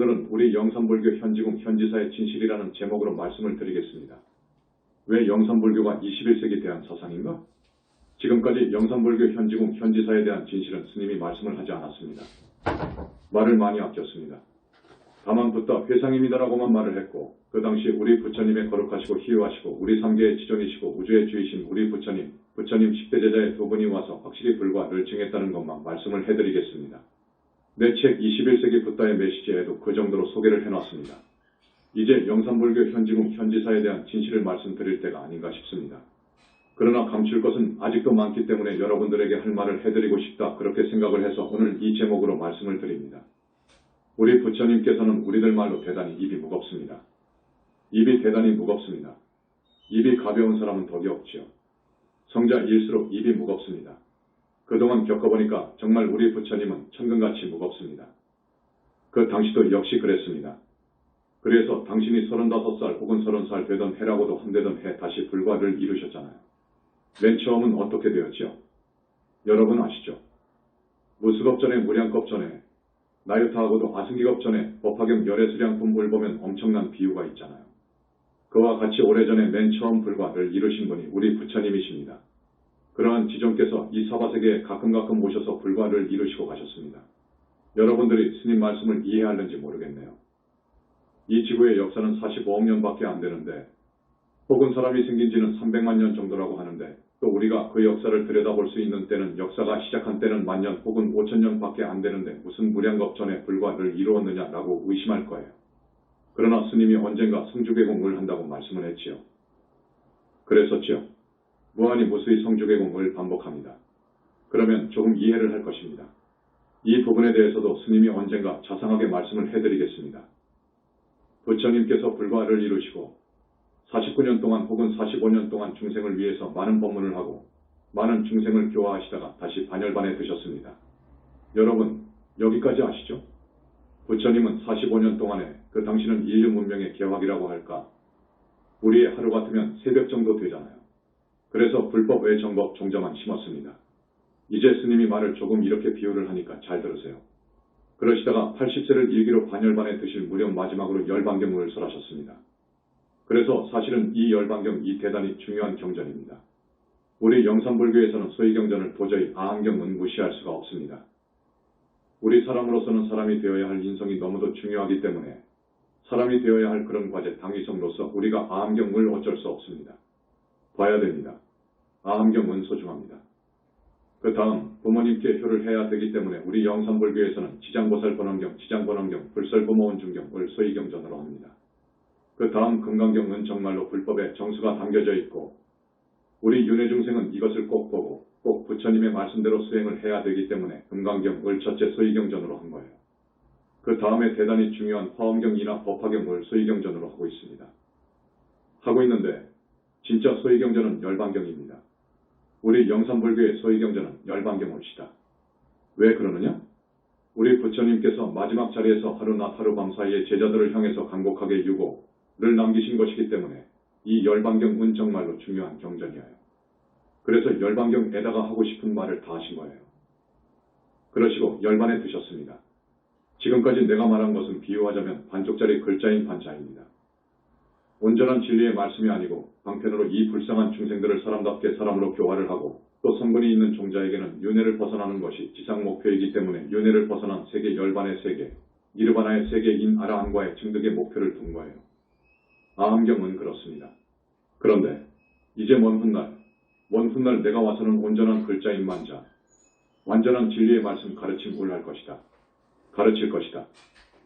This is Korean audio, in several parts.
오늘은 우리 영산불교 현지궁 현지사의 진실이라는 제목으로 말씀을 드리겠습니다. 왜 영산불교가 21세기 대한 사상인가? 지금까지 영산불교 현지궁 현지사에 대한 진실은 스님이 말씀을 하지 않았습니다. 말을 많이 아꼈습니다. 다만 붙다 회상입니다라고만 말을 했고 그 당시 우리 부처님의 거룩하시고 희유하시고 우리 삼계의 지존이시고 우주의 주이신 우리 부처님, 부처님 10대 제자의 두 분이 와서 확실히 불과 를 증했다는 것만 말씀을 해드리겠습니다. 내 책 21세기 붓다의 메시지에도 그 정도로 소개를 해놨습니다. 이제 영산불교 현지궁 현지사에 대한 진실을 말씀드릴 때가 아닌가 싶습니다. 그러나 감출 것은 아직도 많기 때문에 여러분들에게 할 말을 해드리고 싶다 그렇게 생각을 해서 오늘 이 제목으로 말씀을 드립니다. 우리 부처님께서는 우리들 말로 대단히 입이 무겁습니다. 입이 대단히 무겁습니다. 입이 가벼운 사람은 덕이 없지요. 성자일수록 입이 무겁습니다. 그동안 겪어보니까 정말 우리 부처님은 천근같이 무겁습니다. 그 당시도 역시 그랬습니다. 그래서 당신이 35살 혹은 30살 되던 해라고도 한되던 해 다시 불과를 이루셨잖아요. 맨 처음은 어떻게 되었지요? 여러분 아시죠? 무수겁 전에 무량겁 전에 나유타하고도 아승기겁 전에 법화경 열애수량품을 보면 엄청난 비유가 있잖아요. 그와 같이 오래전에 맨 처음 불과를 이루신 분이 우리 부처님이십니다. 그러한 지존께서 이 사바세계에 가끔 가끔 오셔서 불과를 이루시고 가셨습니다. 여러분들이 스님 말씀을 이해하는지 모르겠네요. 이 지구의 역사는 45억 년밖에 안 되는데 혹은 사람이 생긴 지는 300만 년 정도라고 하는데 또 우리가 그 역사를 들여다볼 수 있는 때는 역사가 시작한 때는 만년 혹은 5천 년밖에 안 되는데 무슨 무량겁 전에 불과를 이루었느냐라고 의심할 거예요. 그러나 스님이 언젠가 성주개공을 한다고 말씀을 했지요. 그랬었지요. 무한히 무수히 성주개공을 반복합니다. 그러면 조금 이해를 할 것입니다. 이 부분에 대해서도 스님이 언젠가 자상하게 말씀을 해드리겠습니다. 부처님께서 불과를 이루시고 49년 동안 혹은 45년 동안 중생을 위해서 많은 법문을 하고 많은 중생을 교화하시다가 다시 반열반에 드셨습니다. 여러분 여기까지 아시죠? 부처님은 45년 동안에 그 당시는 인류 문명의 개화기라고 할까 우리의 하루 같으면 새벽 정도 되잖아요. 그래서 불법 외 정법 종자만 심었습니다. 이제 스님이 말을 조금 이렇게 비유를 하니까 잘 들으세요. 그러시다가 80세를 일기로 반열반에 드실 무렵 마지막으로 열반경을 설하셨습니다. 그래서 사실은 이 열반경 이 대단히 중요한 경전입니다. 우리 영산불교에서는 소위경전을 도저히 아한경은 무시할 수가 없습니다. 우리 사람으로서는 사람이 되어야 할 인성이 너무도 중요하기 때문에 사람이 되어야 할 그런 과제 당위성으로서 우리가 아함경을 어쩔 수 없습니다. 봐야 됩니다. 아함경은 소중합니다. 그 다음 부모님께 효를 해야 되기 때문에 우리 영산불교에서는 지장보살 번원경, 지장번원경, 불설부모원 중경을 소위경전으로 합니다. 그 다음 금강경은 정말로 불법에 정수가 담겨져 있고 우리 윤회중생은 이것을 꼭 보고 꼭 부처님의 말씀대로 수행을 해야 되기 때문에 금강경을 첫째 소위경전으로 한 거예요. 그 다음에 대단히 중요한 화엄경이나 법화경을 소위경전으로 하고 있습니다. 하고 있는데 진짜 소위경전은 열반경입니다. 우리 영산불교의 소위경전은 열반경올시다. 왜 그러느냐? 우리 부처님께서 마지막 자리에서 하루 낮 하루 밤 사이에 제자들을 향해서 간곡하게 유고를 남기신 것이기 때문에 이 열반경은 정말로 중요한 경전이에요. 그래서 열반경에다가 하고 싶은 말을 다 하신 거예요. 그러시고 열반에 드셨습니다. 지금까지 내가 말한 것은 비유하자면 반쪽짜리 글자인 반자입니다. 온전한 진리의 말씀이 아니고 방편으로 이 불쌍한 중생들을 사람답게 사람으로 교화를 하고 또 성분이 있는 종자에게는 윤회를 벗어나는 것이 지상 목표이기 때문에 윤회를 벗어난 세계 열반의 세계, 니르바나의 세계인 아라한과의 증득의 목표를 둔 거예요. 아함경은 그렇습니다. 그런데 이제 먼 훗날, 먼 훗날 내가 와서는 온전한 글자인 만자, 완전한 진리의 말씀 가르침을 할 것이다. 가르칠 것이다.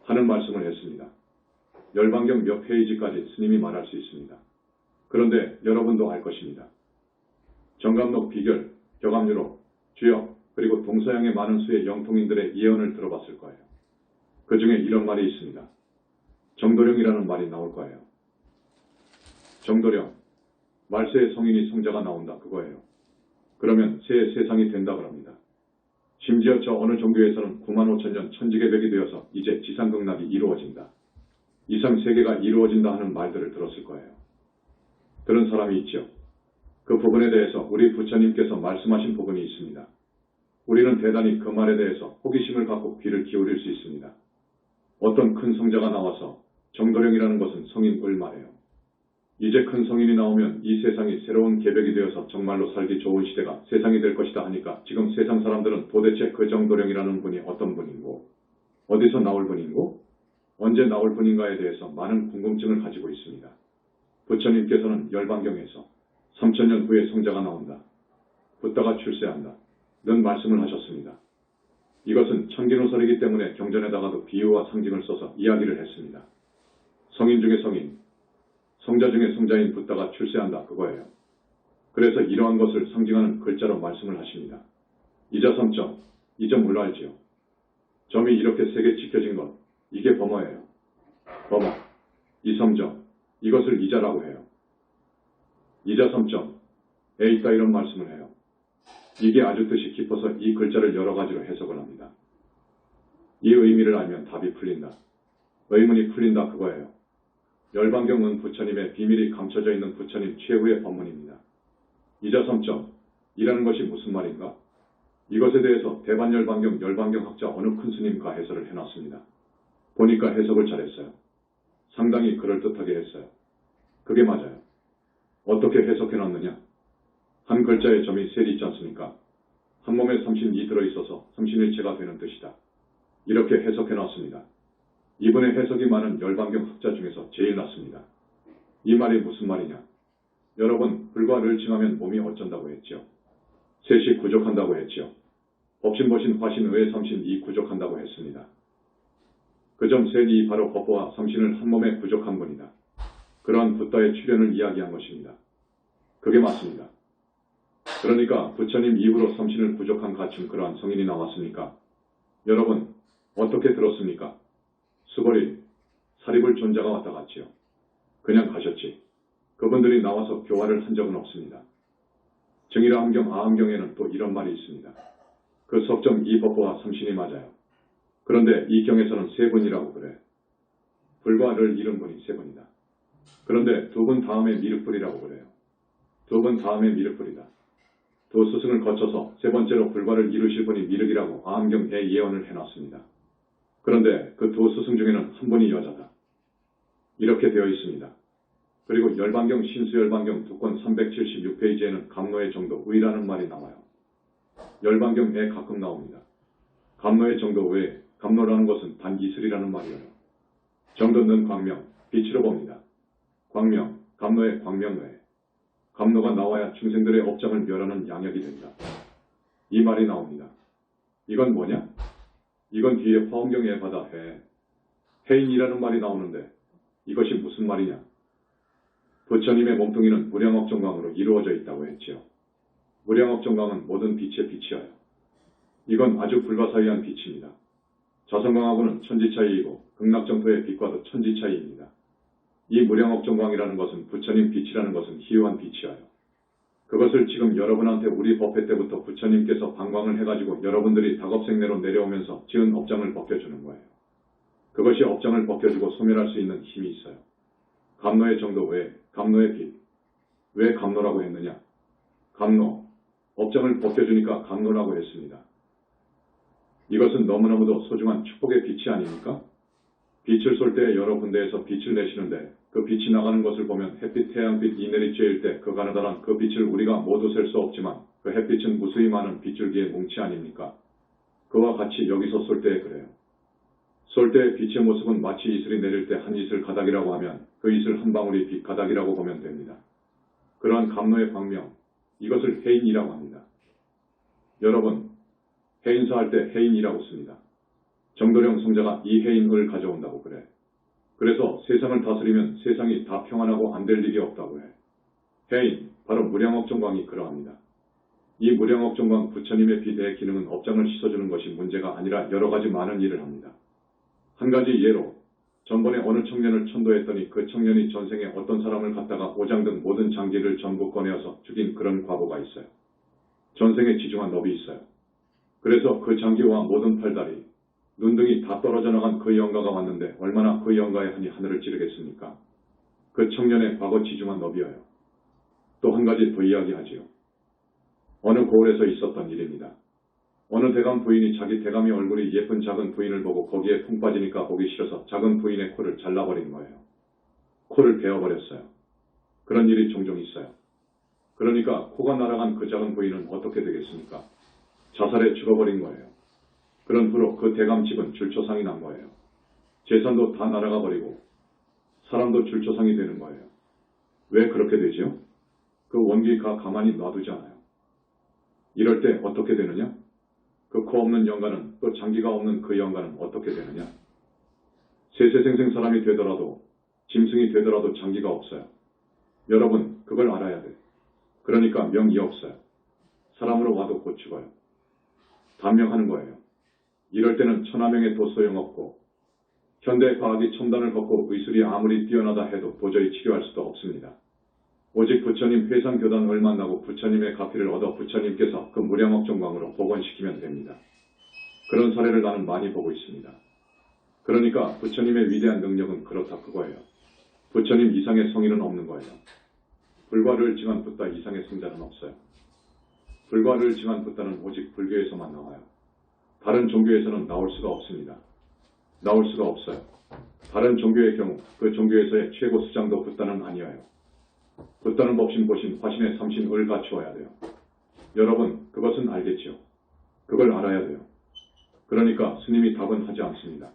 하는 말씀을 했습니다. 열반경 몇 페이지까지 스님이 말할 수 있습니다. 그런데 여러분도 알 것입니다. 정감록 비결, 격암유로, 주역, 그리고 동서양의 많은 수의 영통인들의 예언을 들어봤을 거예요. 그 중에 이런 말이 있습니다. 정도령이라는 말이 나올 거예요. 정도령, 말세의 성인이 성자가 나온다 그거예요. 그러면 새 세상이 된다 그럽니다. 심지어 저 어느 종교에서는 9만 5천 년 천지개벽이 되어서 이제 지상극락이 이루어진다. 이상 세계가 이루어진다 하는 말들을 들었을 거예요. 그런 사람이 있죠. 그 부분에 대해서 우리 부처님께서 말씀하신 부분이 있습니다. 우리는 대단히 그 말에 대해서 호기심을 갖고 귀를 기울일 수 있습니다. 어떤 큰 성자가 나와서 정도령이라는 것은 성인을 말해요. 이제 큰 성인이 나오면 이 세상이 새로운 계백이 되어서 정말로 살기 좋은 시대가 세상이 될 것이다 하니까 지금 세상 사람들은 도대체 그 정도령이라는 분이 어떤 분인고, 어디서 나올 분인고, 언제 나올 분인가에 대해서 많은 궁금증을 가지고 있습니다. 부처님께서는 열반경에서 3천년 후에 성자가 나온다. 붓다가 출세한다. 는 말씀을 하셨습니다. 이것은 천기노설이기 때문에 경전에다가도 비유와 상징을 써서 이야기를 했습니다. 성인 중에 성인, 성자 중에 성자인 붓다가 출세한다 그거예요. 그래서 이러한 것을 상징하는 글자로 말씀을 하십니다. 이자 3점, 이점 물로 알지요. 점이 이렇게 세게 찍혀진 것, 이게 범어예요. 범어, 이 3점, 이것을 이자라고 해요. 이자 3점, 에 있다 이런 말씀을 해요. 이게 아주 뜻이 깊어서 이 글자를 여러 가지로 해석을 합니다. 이 의미를 알면 답이 풀린다. 의문이 풀린다 그거예요. 열반경은 부처님의 비밀이 감춰져 있는 부처님 최후의 법문입니다. 이자 3점, 이라는 것이 무슨 말인가? 이것에 대해서 대반 열반경 열반경 학자 어느 큰 스님과 해설을 해놨습니다. 보니까 해석을 잘했어요. 상당히 그럴듯하게 했어요. 그게 맞아요. 어떻게 해석해 놨느냐? 한 글자의 점이 셀이 있지 않습니까? 한 몸에 삼신이 들어있어서 삼신일체가 되는 뜻이다. 이렇게 해석해 놨습니다. 이분의 해석이 많은 열반경 학자 중에서 제일 낫습니다. 이 말이 무슨 말이냐? 여러분, 불과 를 칭하면 몸이 어쩐다고 했죠? 셋이 구족한다고 했죠? 법신보신 화신 외 삼신 이 구족한다고 했습니다. 그 점 셋이 바로 법보와 삼신을 한 몸에 구족한 분이다. 그러한 붓다의 출현을 이야기한 것입니다. 그게 맞습니다. 그러니까 부처님 이후로 삼신을 부족한 가춘 그러한 성인이 나왔습니까? 여러분, 어떻게 들었습니까? 수벌이 사립을 존자가 왔다 갔지요. 그냥 가셨지. 그분들이 나와서 교화를 한 적은 없습니다. 정일아 함경 아함경에는 또 이런 말이 있습니다. 그 석점 이법보와 삼신이 맞아요. 그런데 이 경에서는 세 분이라고 그래. 불과를 잃은 분이 세 분이다. 그런데 두분 다음에 미륵불이라고 그래요. 두분 다음에 미륵불이다. 두 스승을 거쳐서 세 번째로 불과를 이루실 분이 미륵이라고 아함경에 예언을 해놨습니다. 그런데 그두 스승 중에는 한 분이 여자다. 이렇게 되어 있습니다. 그리고 열반경 신수열반경 두권 376페이지에는 감노의 정도 의라는 말이 나와요. 열반경에 가끔 나옵니다. 감노의 정도 외에 감노라는 것은 단 이슬이라는 말이에요. 정도는 광명, 빛으로 봅니다. 광명, 감노의 광명 외에 감노가 나와야 중생들의 업장을 멸하는 양역이 된다. 이 말이 나옵니다. 이건 뭐냐? 이건 뒤에 화엄경에 받아 해. 해인이라는 말이 나오는데 이것이 무슨 말이냐? 부처님의 몸뚱이는 무량업정광으로 이루어져 있다고 했지요. 무량업정광은 모든 빛의 빛이어요. 이건 아주 불가사의한 빛입니다. 자성광하고는 천지 차이이고 극락정토의 빛과도 천지 차이입니다. 이 무량업정광이라는 것은 부처님 빛이라는 것은 희유한 빛이어요. 그것을 지금 여러분한테 우리 법회 때부터 부처님께서 방광을 해가지고 여러분들이 작업생내로 내려오면서 지은 업장을 벗겨주는 거예요. 그것이 업장을 벗겨주고 소멸할 수 있는 힘이 있어요. 감노의 정도 외에 감노의 빛. 왜 감노라고 했느냐? 감노. 업장을 벗겨주니까 감노라고 했습니다. 이것은 너무너무도 소중한 축복의 빛이 아닙니까? 빛을 쏠 때 여러 군데에서 빛을 내시는데 그 빛이 나가는 것을 보면 햇빛, 태양빛, 이내리 쬐일 때 그 가느다란 그 빛을 우리가 모두 셀 수 없지만 그 햇빛은 무수히 많은 빗줄기의 뭉치 아닙니까? 그와 같이 여기서 쏠 때 그래요. 쏠 때 빛의 모습은 마치 이슬이 내릴 때 한 이슬 가닥이라고 하면 그 이슬 한 방울이 빛 가닥이라고 보면 됩니다. 그러한 감로의 광명, 이것을 해인이라고 합니다. 여러분, 해인사 할 때 해인이라고 씁니다. 정도령 성자가 이 해인을 가져온다고 그래. 그래서 세상을 다스리면 세상이 다 평안하고 안 될 일이 없다고 해. 해인, 바로 무량업정광이 그러합니다. 이 무량업정광 부처님의 비대의 기능은 업장을 씻어주는 것이 문제가 아니라 여러 가지 많은 일을 합니다. 한 가지 예로 전번에 어느 청년을 천도했더니 그 청년이 전생에 어떤 사람을 갖다가 오장 등 모든 장기를 전부 꺼내어서 죽인 그런 과보가 있어요. 전생에 지중한 넙이 있어요. 그래서 그 장기와 모든 팔다리, 눈등이 다 떨어져 나간 그 영가가 왔는데 얼마나 그 영가의 한이 하늘을 찌르겠습니까? 그 청년의 과거 지중한 너비여요. 또한 가지 더 이야기하지요. 어느 고을에서 있었던 일입니다. 어느 대감 부인이 자기 대감이 얼굴이 예쁜 작은 부인을 보고 거기에 푹 빠지니까 보기 싫어서 작은 부인의 코를 잘라버린 거예요. 코를 베어버렸어요. 그런 일이 종종 있어요. 그러니까 코가 날아간 그 작은 부인은 어떻게 되겠습니까? 자살해 죽어버린 거예요. 그런 후로 그 대감 집은 줄초상이 난 거예요. 재산도 다 날아가 버리고 사람도 줄초상이 되는 거예요. 왜 그렇게 되지요? 그 원기가 가만히 놔두지 않아요. 이럴 때 어떻게 되느냐? 그 코 없는 영가는 또 장기가 없는 그 영가는 어떻게 되느냐? 세세생생 사람이 되더라도 짐승이 되더라도 장기가 없어요. 여러분 그걸 알아야 돼. 그러니까 명이 없어요. 사람으로 와도 곧 죽어요. 단명하는 거예요. 이럴 때는 천하명에도 소용없고 현대 과학이 첨단을 걷고 의술이 아무리 뛰어나다 해도 도저히 치료할 수도 없습니다. 오직 부처님 회상 교단을 만나고 부처님의 가피를 얻어 부처님께서 그 무량억 정광으로 복원시키면 됩니다. 그런 사례를 나는 많이 보고 있습니다. 그러니까 부처님의 위대한 능력은 그렇다 그거예요. 부처님 이상의 성인은 없는 거예요. 불과를 증한 붓다 이상의 승자는 없어요. 불과를 증한 붓다는 오직 불교에서만 나와요. 다른 종교에서는 나올 수가 없습니다. 나올 수가 없어요. 다른 종교의 경우 그 종교에서의 최고 수장도 붓다는 아니어요. 붓다는 법신 보신 화신의 삼신을 갖추어야 돼요. 여러분 그것은 알겠지요. 그걸 알아야 돼요. 그러니까 스님이 답은 하지 않습니다.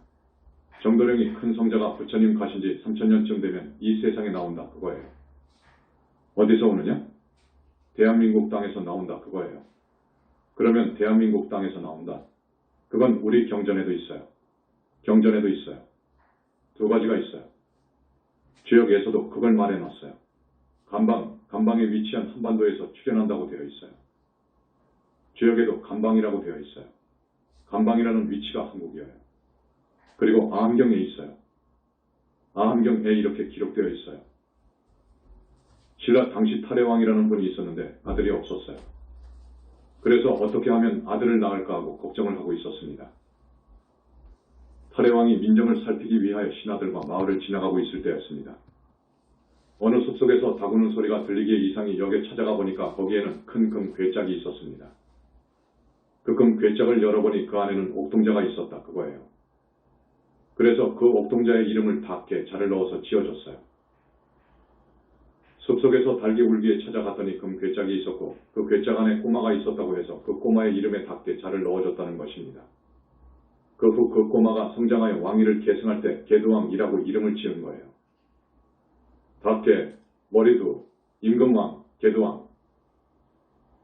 정도령이 큰 성자가 부처님 가신 지 3천년쯤 되면 이 세상에 나온다 그거예요. 어디서 오느냐? 대한민국 땅에서 나온다 그거예요. 그러면 대한민국 땅에서 나온다. 그건 우리 경전에도 있어요. 경전에도 있어요. 두 가지가 있어요. 주역에서도 그걸 말해놨어요. 간방, 간방에 위치한 한반도에서 출현한다고 되어 있어요. 주역에도 간방이라고 되어 있어요. 간방이라는 위치가 한국이에요. 그리고 아함경에 있어요. 아함경에 이렇게 기록되어 있어요. 신라 당시 탈해왕이라는 분이 있었는데 아들이 없었어요. 그래서 어떻게 하면 아들을 낳을까 하고 걱정을 하고 있었습니다. 탈해왕이 민정을 살피기 위하여 신하들과 마을을 지나가고 있을 때였습니다. 어느 숲속에서 다구는 소리가 들리기에 이상이 역에 찾아가 보니까 거기에는 큰 금 괴짝이 있었습니다. 그 금 괴짝을 열어보니 그 안에는 옥동자가 있었다 그거예요. 그래서 그 옥동자의 이름을 닭게 자를 넣어서 지어줬어요. 숲속에서 닭이 울기에 찾아갔더니 금 괴짝이 있었고 그 괴짝 안에 꼬마가 있었다고 해서 그 꼬마의 이름에 닭게 자를 넣어줬다는 것입니다. 그 후 그 꼬마가 성장하여 왕위를 계승할 때 개두왕이라고 이름을 지은 거예요. 닭게, 머리두, 임금왕, 개두왕.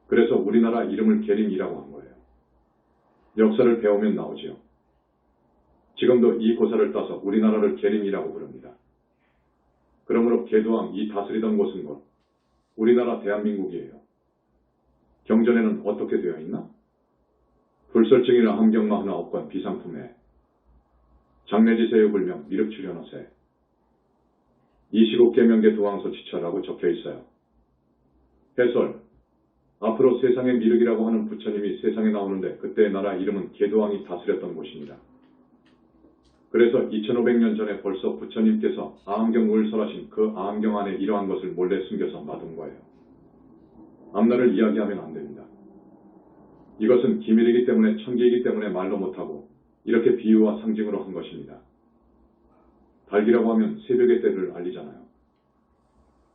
그래서 우리나라 이름을 계림이라고 한 거예요. 역사를 배우면 나오지요. 지금도 이 고사를 따서 우리나라를 계림이라고 부릅니다. 그러므로 개두왕 이 다스리던 곳은 곧 우리나라 대한민국이에요. 경전에는 어떻게 되어 있나? 불설증이나 함경마 하나 없건 비상품에 장례지세요 불명 미륵 출연어세 25개명계 두왕서 지처라고 적혀 있어요. 해설 앞으로 세상의 미륵이라고 하는 부처님이 세상에 나오는데 그때의 나라 이름은 개두왕이 다스렸던 곳입니다. 그래서 2500년 전에 벌써 부처님께서 아함경을 설하신 그 아함경 안에 이러한 것을 몰래 숨겨서 놔둔 거예요. 앞날을 이야기하면 안 됩니다. 이것은 기밀이기 때문에 천기이기 때문에 말로 못하고 이렇게 비유와 상징으로 한 것입니다. 달기라고 하면 새벽의 때를 알리잖아요.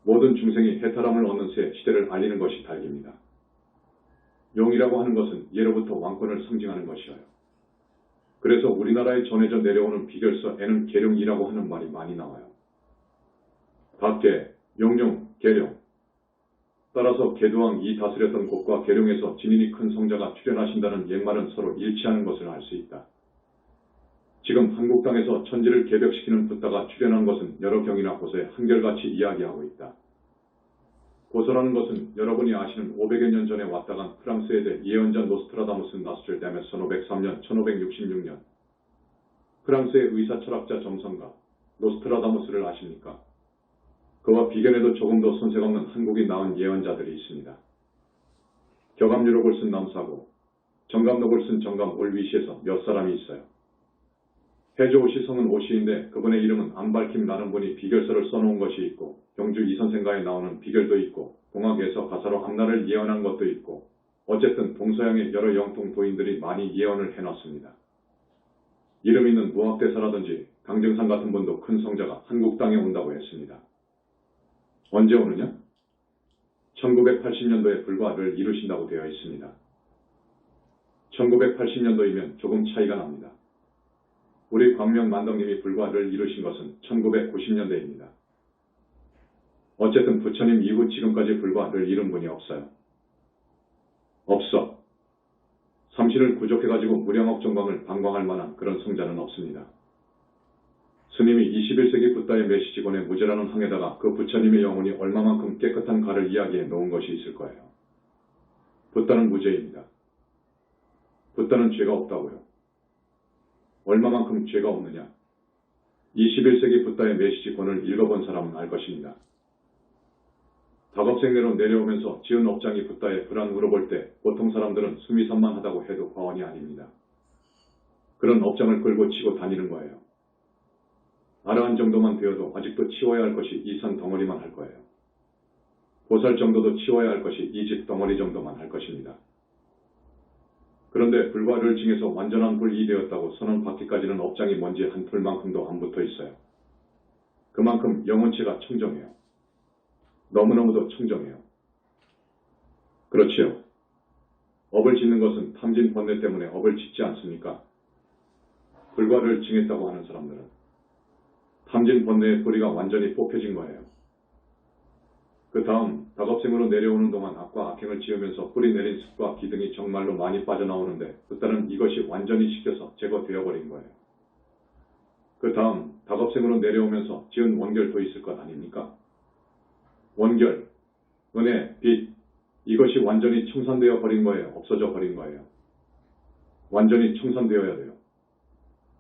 모든 중생이 해탈함을 얻는 새 시대를 알리는 것이 달기입니다. 용이라고 하는 것은 예로부터 왕권을 상징하는 것이어요. 그래서 우리나라에 전해져 내려오는 비결서에는 계룡이라고 하는 말이 많이 나와요. 닭계, 용룡, 계룡. 따라서 개두왕 이 다스렸던 곳과 계룡에서 진인이 큰 성자가 출현하신다는 옛말은 서로 일치하는 것을 알 수 있다. 지금 한국 땅에서 천지를 개벽시키는 붓다가 출현한 것은 여러 경이나 고서에 한결같이 이야기하고 있다. 고서라는 것은 여러분이 아시는 500여 년 전에 왔다 간 프랑스에 대해 예언자 노스트라다무스 나스트르담의 1503년, 1566년 프랑스의 의사 철학자 정성가 노스트라다무스를 아십니까? 그와 비견에도 조금 더 손색 없는 한국이 낳은 예언자들이 있습니다. 격암유록을 쓴 남사고 정감록을 쓴 정감 올위시에서 몇 사람이 있어요. 해조 오시성은 오시인데 그분의 이름은 안 밝힘 나는 분이 비결서를 써놓은 것이 있고 경주 이선생가에 나오는 비결도 있고 동학에서 가사로 앞날을 예언한 것도 있고 어쨌든 동서양의 여러 영통 도인들이 많이 예언을 해놨습니다. 이름 있는 무학대사라든지 강정상 같은 분도 큰 성자가 한국 땅에 온다고 했습니다. 언제 오느냐? 1980년도에 불과를 이루신다고 되어 있습니다. 1980년도이면 조금 차이가 납니다. 우리 광명 만덕님이 불과를 이루신 것은 1990년대입니다. 어쨌든 부처님 이후 지금까지 불과를 이룬 분이 없어요. 없어. 삼신을 구족해가지고 무량억 정광을 방광할 만한 그런 성자는 없습니다. 스님이 21세기 붓다의 메시지권의 무죄라는 항에다가 그 부처님의 영혼이 얼마만큼 깨끗한 가를 이야기해 놓은 것이 있을 거예요. 붓다는 무죄입니다. 붓다는 죄가 없다고요. 얼마만큼 죄가 없느냐? 21세기 붓다의 메시지권을 읽어본 사람은 알 것입니다. 작업생내로 내려오면서 지은 업장이 붓다에 불안 물어볼 때 보통 사람들은 수미산만하다고 해도 과언이 아닙니다. 그런 업장을 끌고 치고 다니는 거예요. 아라한 정도만 되어도 아직도 치워야 할 것이 이 산 덩어리만 할 거예요. 보살 정도도 치워야 할 것이 이 집 덩어리 정도만 할 것입니다. 그런데 불과를 징해서 완전한 불이 되었다고 선언 받기까지는 업장이 먼지 한 풀만큼도 안 붙어 있어요. 그만큼 영혼체가 청정해요. 너무너무도 청정해요. 그렇지요. 업을 짓는 것은 탐진 번뇌 때문에 업을 짓지 않습니까? 불과를 징했다고 하는 사람들은 탐진 번뇌의 뿌리가 완전히 뽑혀진 거예요. 그 다음 작업생으로 내려오는 동안 악과 악행을 지으면서 뿌리 내린 습과 기등이 정말로 많이 빠져나오는데 그때는 이것이 완전히 식혀서 제거되어 버린 거예요. 그 다음 작업생으로 내려오면서 지은 원결도 있을 것 아닙니까? 원결, 은혜, 빛 이것이 완전히 청산되어 버린 거예요. 없어져 버린 거예요. 완전히 청산되어야 돼요.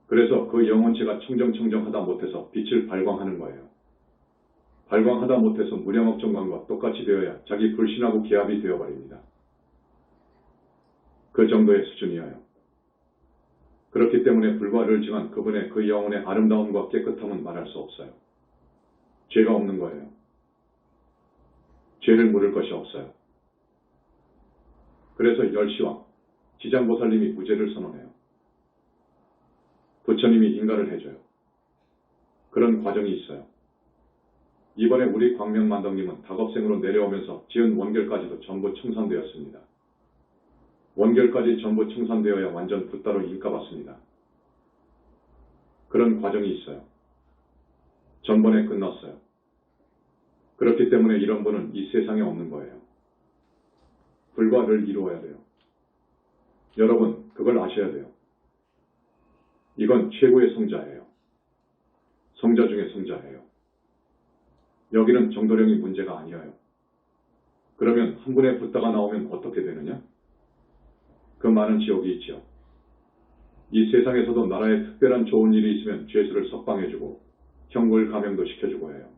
그래서 그 영혼체가 청정청정하다 못해서 빛을 발광하는 거예요. 발광하다 못해서 무량업 정광과 똑같이 되어야 자기 불신하고 기합이 되어버립니다. 그 정도의 수준이어요. 그렇기 때문에 불과를 지만 그분의 그 영혼의 아름다움과 깨끗함은 말할 수 없어요. 죄가 없는 거예요. 죄를 물을 것이 없어요. 그래서 열시왕, 지장보살님이 무죄를 선언해요. 부처님이 인가를 해줘요. 그런 과정이 있어요. 이번에 우리 광명만덕님은 작업생으로 내려오면서 지은 원결까지도 전부 청산되었습니다. 원결까지 전부 청산되어야 완전 붓다로 인가받습니다. 그런 과정이 있어요. 전번에 끝났어요. 그렇기 때문에 이런 분은 이 세상에 없는 거예요. 불과를 이루어야 돼요. 여러분, 그걸 아셔야 돼요. 이건 최고의 성자예요. 성자 중에 성자예요. 여기는 정도령이 문제가 아니에요. 그러면 한 분의 붓다가 나오면 어떻게 되느냐? 그 많은 지옥이 있죠. 이 세상에서도 나라에 특별한 좋은 일이 있으면 죄수를 석방해주고 형물 감형도 시켜주고 해요.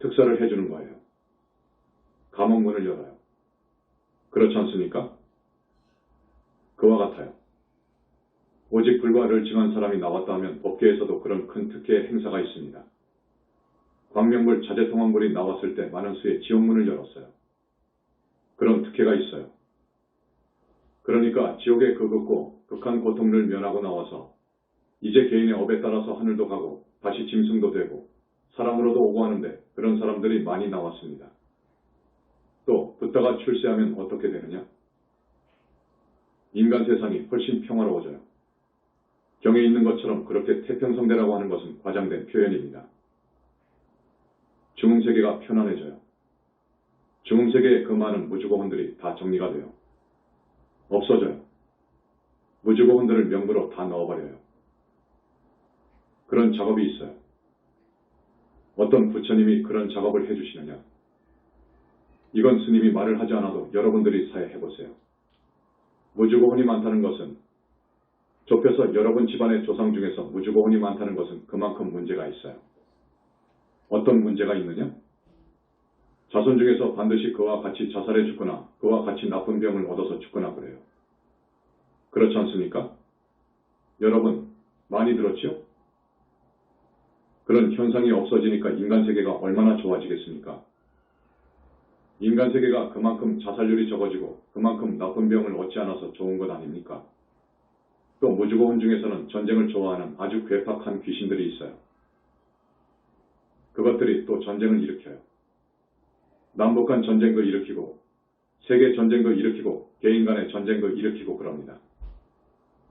특사를 해주는 거예요. 감옥 문을 열어요. 그렇지 않습니까? 그와 같아요. 오직 불과를 증한 사람이 나왔다 하면 법계에서도 그런 큰 특혜의 행사가 있습니다. 광명불 자재통합물이 나왔을 때 많은 수의 지옥문을 열었어요. 그런 특혜가 있어요. 그러니까 지옥에 그긋고 극한 고통을 면하고 나와서 이제 개인의 업에 따라서 하늘도 가고 다시 짐승도 되고 사람으로도 오고 하는데 그런 사람들이 많이 나왔습니다. 또 붓다가 출세하면 어떻게 되느냐? 인간 세상이 훨씬 평화로워져요. 경에 있는 것처럼 그렇게 태평성대라고 하는 것은 과장된 표현입니다. 중음세계가 편안해져요. 중음세계의 그 많은 무주고혼들이 다 정리가 돼요. 없어져요. 무주고혼들을 명부로 다 넣어버려요. 그런 작업이 있어요. 어떤 부처님이 그런 작업을 해주시느냐? 이건 스님이 말을 하지 않아도 여러분들이 사회해보세요. 무주고혼이 많다는 것은 좁혀서 여러분 집안의 조상 중에서 무주고혼이 많다는 것은 그만큼 문제가 있어요. 어떤 문제가 있느냐? 자손 중에서 반드시 그와 같이 자살해 죽거나 그와 같이 나쁜 병을 얻어서 죽거나 그래요. 그렇지 않습니까? 여러분 많이 들었죠? 그런 현상이 없어지니까 인간 세계가 얼마나 좋아지겠습니까? 인간 세계가 그만큼 자살률이 적어지고 그만큼 나쁜 병을 얻지 않아서 좋은 것 아닙니까? 또 무주고혼 중에서는 전쟁을 좋아하는 아주 괴팍한 귀신들이 있어요. 그것들이 또 전쟁을 일으켜요. 남북한 전쟁도 일으키고 세계 전쟁도 일으키고 개인 간의 전쟁도 일으키고 그럽니다.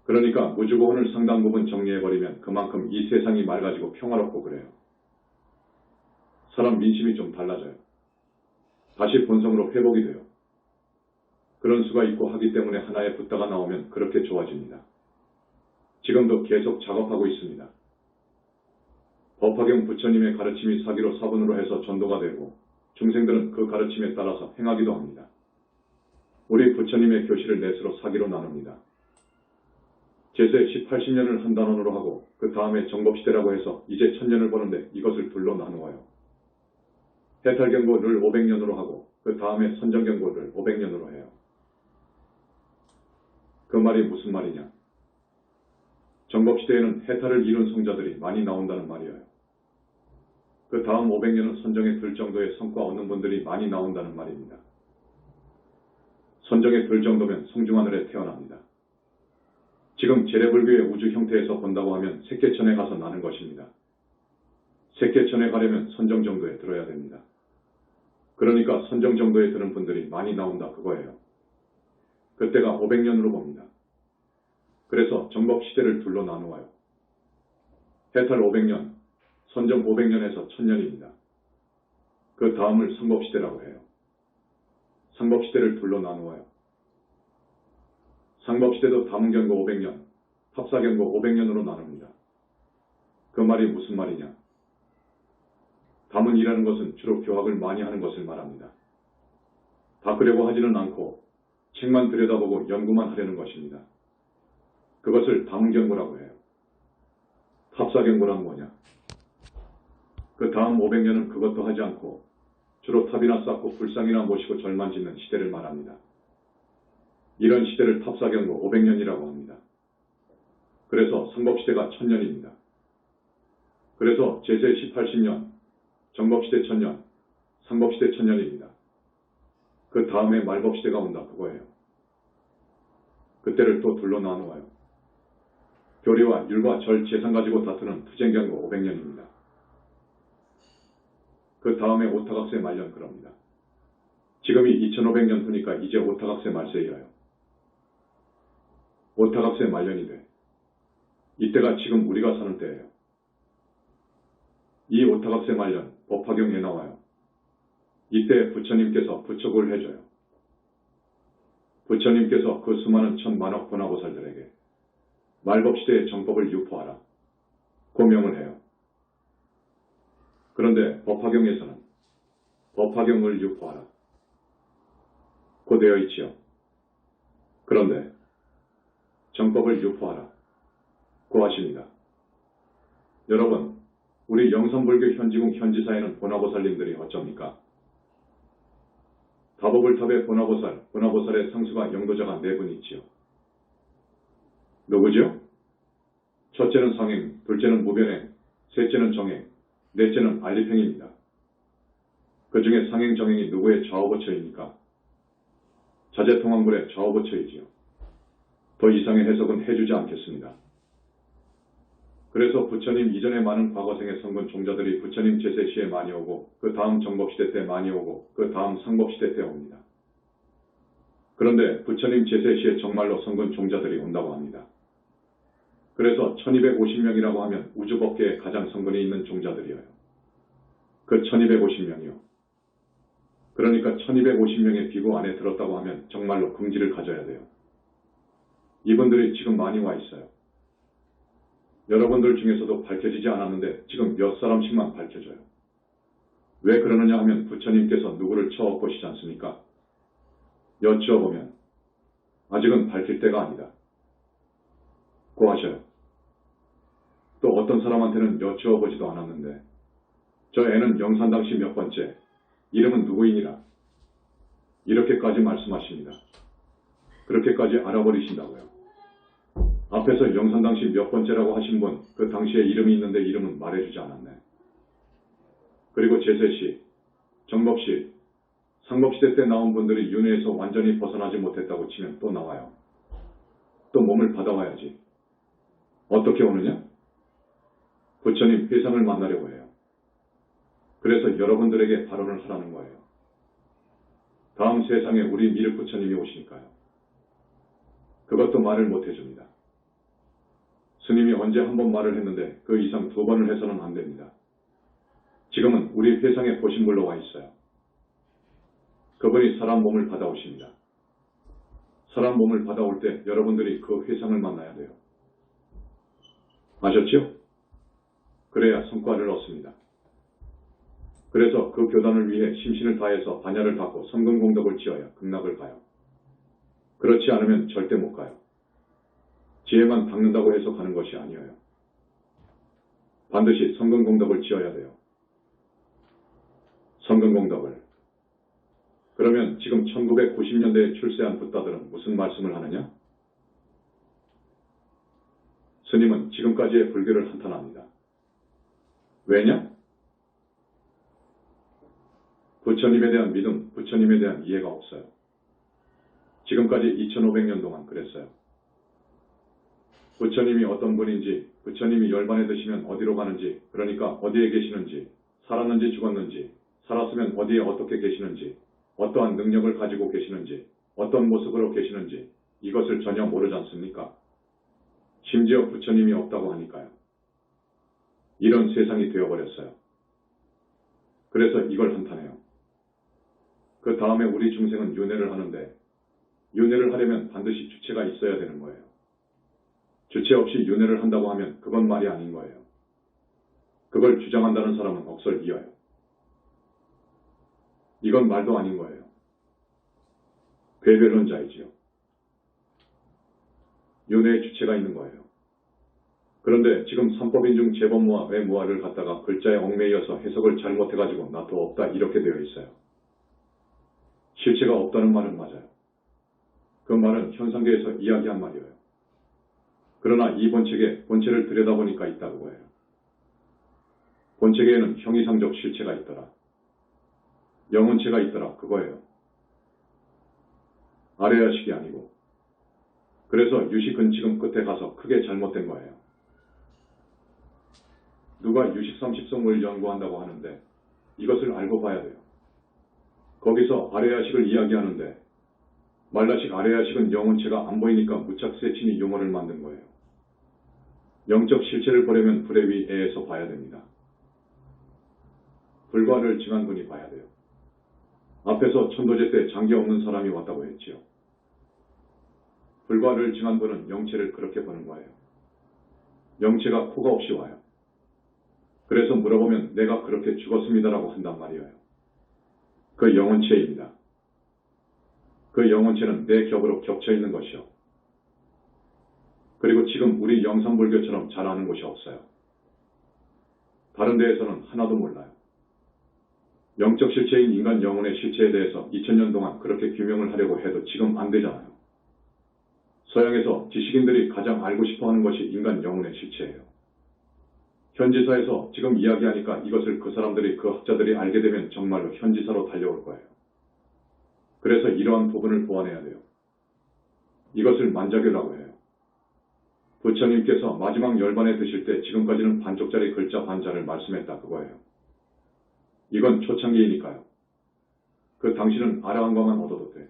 그러니까 무주고혼을 상당 부분 정리해버리면 그만큼 이 세상이 맑아지고 평화롭고 그래요. 사람 민심이 좀 달라져요. 다시 본성으로 회복이 돼요. 그런 수가 있고 하기 때문에 하나의 붓다가 나오면 그렇게 좋아집니다. 지금도 계속 작업하고 있습니다. 법화경 부처님의 가르침이 사기로 사분으로 해서 전도가 되고 중생들은 그 가르침에 따라서 행하기도 합니다. 우리 부처님의 교실을 넷으로 사기로 나눕니다. 제세 1080년을 한 단원으로 하고 그 다음에 정법시대라고 해서 이제 천년을 보는데 이것을 둘로 나누어요. 해탈경고를 500년으로 하고 그 다음에 선정경고를 500년으로 해요. 그 말이 무슨 말이냐? 정법시대에는 해탈을 이룬 성자들이 많이 나온다는 말이에요. 그 다음 500년은 선정에 들 정도의 성과 얻는 분들이 많이 나온다는 말입니다. 선정에 들 정도면 성중하늘에 태어납니다. 지금 제례불교의 우주 형태에서 본다고 하면 색계천에 가서 나는 것입니다. 색계천에 가려면 선정 정도에 들어야 됩니다. 그러니까 선정 정도에 드는 분들이 많이 나온다 그거예요. 그때가 500년으로 봅니다. 그래서 정법 시대를 둘로 나누어요. 해탈 500년, 선정 500년에서 1000년입니다. 그 다음을 상법 시대라고 해요. 상법 시대를 둘로 나누어요. 상법 시대도 담은경고 500년, 탑사경고 500년으로 나눕니다. 그 말이 무슨 말이냐? 담은이라는 것은 주로 교학을 많이 하는 것을 말합니다. 바꾸려고 하지는 않고 책만 들여다보고 연구만 하려는 것입니다. 그것을 담은경고라고 해요. 탑사경고란 뭐냐? 그 다음 500년은 그것도 하지 않고 주로 탑이나 쌓고 불상이나 모시고 절만 짓는 시대를 말합니다. 이런 시대를 탑사경고 500년이라고 합니다. 그래서 상법시대가 1000년입니다. 그래서 제세 1080년, 정법시대 1000년, 상법시대 1000년입니다. 그 다음에 말법시대가 온다 그거예요. 그때를 또 둘로 나누어요. 교리와 율과 절, 재산 가지고 다투는 투쟁경고 500년입니다. 그 다음에 오타각세 말년 그럽니다. 지금이 2500년 후니까 이제 오타각세 말세이어요. 오타각세 말년이 돼. 이때가 지금 우리가 사는 때예요. 이 오타각세 말년 법화경에 나와요. 이때 부처님께서 부처를 해줘요. 부처님께서 그 수많은 천만억 번화보살들에게 말법시대의 정법을 유포하라. 고명을 해요. 그런데 법화경에서는 법화경을 유포하라. 고되어 있지요. 그런데 정법을 유포하라. 고하십니다. 여러분, 우리 영산불교 현지궁 현지사에는 보나보살님들이 어쩝니까? 다보불탑의 보나보살, 보나보살의 상수가 영도자가 네 분 있지요. 누구죠? 첫째는 상행, 둘째는 무변행, 셋째는 정행, 넷째는 알리팽입니다. 그 중에 상행, 정행이 누구의 좌우거처입니까? 자재통합물의 좌우거처이지요. 더 이상의 해석은 해주지 않겠습니다. 그래서 부처님 이전에 많은 과거생의 성근 종자들이 부처님 제세 시에 많이 오고 그 다음 정법시대 때 많이 오고 그 다음 상법시대 때 옵니다. 그런데 부처님 제세 시에 정말로 성근 종자들이 온다고 합니다. 그래서 1250명이라고 하면 우주법계에 가장 성근이 있는 종자들이에요. 그 1250명이요. 그러니까 1250명의 비구 안에 들었다고 하면 정말로 긍지를 가져야 돼요. 이분들이 지금 많이 와 있어요. 여러분들 중에서도 밝혀지지 않았는데 지금 몇 사람씩만 밝혀져요. 왜 그러느냐 하면 부처님께서 누구를 쳐엎으시지 않습니까? 여쭈어보면 아직은 밝힐 때가 아니다. 고하셔요. 또 어떤 사람한테는 여쭈어보지도 않았는데 저 애는 영산 당시 몇 번째, 이름은 누구이니라. 이렇게까지 말씀하십니다. 그렇게까지 알아버리신다고요. 앞에서 영산 당시 몇 번째라고 하신 분, 그 당시에 이름이 있는데 이름은 말해주지 않았네. 그리고 제세시, 정법시, 상법시대 때 나온 분들이 윤회에서 완전히 벗어나지 못했다고 치면 또 나와요. 또 몸을 받아와야지. 어떻게 오느냐? 부처님 회상을 만나려고 해요. 그래서 여러분들에게 발언을 하라는 거예요. 다음 세상에 우리 미륵 부처님이 오시니까요. 그것도 말을 못 해줍니다. 스님이 언제 한 번 말을 했는데 그 이상 두 번을 해서는 안 됩니다. 지금은 우리 회상에 보신 분로 와 있어요. 그분이 사람 몸을 받아오십니다. 사람 몸을 받아올 때 여러분들이 그 회상을 만나야 돼요. 아셨죠? 그래야 성과를 얻습니다. 그래서 그 교단을 위해 심신을 다해서 반야를 받고 성근공덕을 지어야 극락을 가요. 그렇지 않으면 절대 못 가요. 지혜만 닦는다고 해서 가는 것이 아니에요. 반드시 성근공덕을 지어야 돼요. 성근공덕을. 그러면 지금 1990년대에 출세한 붓다들은 무슨 말씀을 하느냐? 스님은 지금까지의 불교를 한탄합니다. 왜냐? 부처님에 대한 믿음, 부처님에 대한 이해가 없어요. 지금까지 2500년 동안 그랬어요. 부처님이 어떤 분인지, 부처님이 열반에 드시면 어디로 가는지, 그러니까 어디에 계시는지, 살았는지 죽었는지, 살았으면 어디에 어떻게 계시는지, 어떠한 능력을 가지고 계시는지, 어떤 모습으로 계시는지, 이것을 전혀 모르지 않습니까? 심지어 부처님이 없다고 하니까요. 이런 세상이 되어버렸어요. 그래서 이걸 한탄해요. 그 다음에 우리 중생은 윤회를 하는데 윤회를 하려면 반드시 주체가 있어야 되는 거예요. 주체 없이 윤회를 한다고 하면 그건 말이 아닌 거예요. 그걸 주장한다는 사람은 억설이어요. 이건 말도 아닌 거예요. 괴별론자이지요. 윤회의 주체가 있는 거예요. 그런데 지금 삼법인중 재범무와 외무화를 갖다가 글자에 얽매여서 해석을 잘못해가지고 나도 없다 이렇게 되어 있어요. 실체가 없다는 말은 맞아요. 그 말은 현상계에서 이야기한 말이에요. 그러나 이 본책에 본체를 들여다보니까 있다고 해요. 본체계에는 형이상적 실체가 있더라. 영혼체가 있더라. 그거예요. 아래야식이 아니고. 그래서 유식은 지금 끝에 가서 크게 잘못된 거예요. 누가 유식 30성을 연구한다고 하는데 이것을 알고 봐야 돼요. 거기서 아래야식을 이야기하는데 말라식 아래야식은 영혼체가 안 보이니까 무착 세친이 용어를 만든 거예요. 영적 실체를 보려면 불의 위에서 봐야 됩니다. 불과를 증한 분이 봐야 돼요. 앞에서 천도제 때 장기 없는 사람이 왔다고 했지요. 불과를 증한 분은 영체를 그렇게 보는 거예요. 영체가 코가 없이 와요. 그래서 물어보면 내가 그렇게 죽었습니다라고 한단 말이에요. 그 영혼체입니다. 그 영혼체는 내 겹으로 겹쳐 있는 것이요. 그리고 지금 우리 영상불교처럼 잘 아는 곳이 없어요. 다른 데에서는 하나도 몰라요. 영적 실체인 인간 영혼의 실체에 대해서 2000년 동안 그렇게 규명을 하려고 해도 지금 안 되잖아요. 서양에서 지식인들이 가장 알고 싶어 하는 것이 인간 영혼의 실체예요. 현지사에서 지금 이야기하니까 이것을 그 사람들이 그 학자들이 알게 되면 정말로 현지사로 달려올 거예요. 그래서 이러한 부분을 보완해야 돼요. 이것을 만자교라고 해요. 부처님께서 마지막 열반에 드실 때 지금까지는 반쪽짜리 글자 반자를 말씀했다 그거예요. 이건 초창기이니까요. 그 당신은 아라한 것만 얻어도 돼.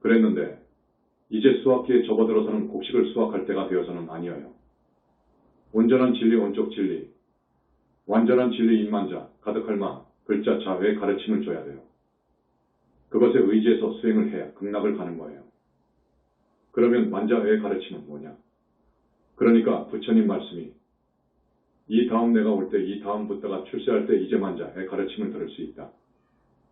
그랬는데 이제 수학기에 접어들어서는 곡식을 수확할 때가 되어서는 아니어요. 온전한 진리 온쪽 진리, 완전한 진리 인만자, 가득할 마, 글자 자외 가르침을 줘야 돼요. 그것에 의지해서 수행을 해야 극락을 가는 거예요. 그러면 만자외 가르침은 뭐냐? 그러니까 부처님 말씀이 이 다음 내가 올 때 이 다음 부다가 출세할 때 이제 만자의 가르침을 들을 수 있다.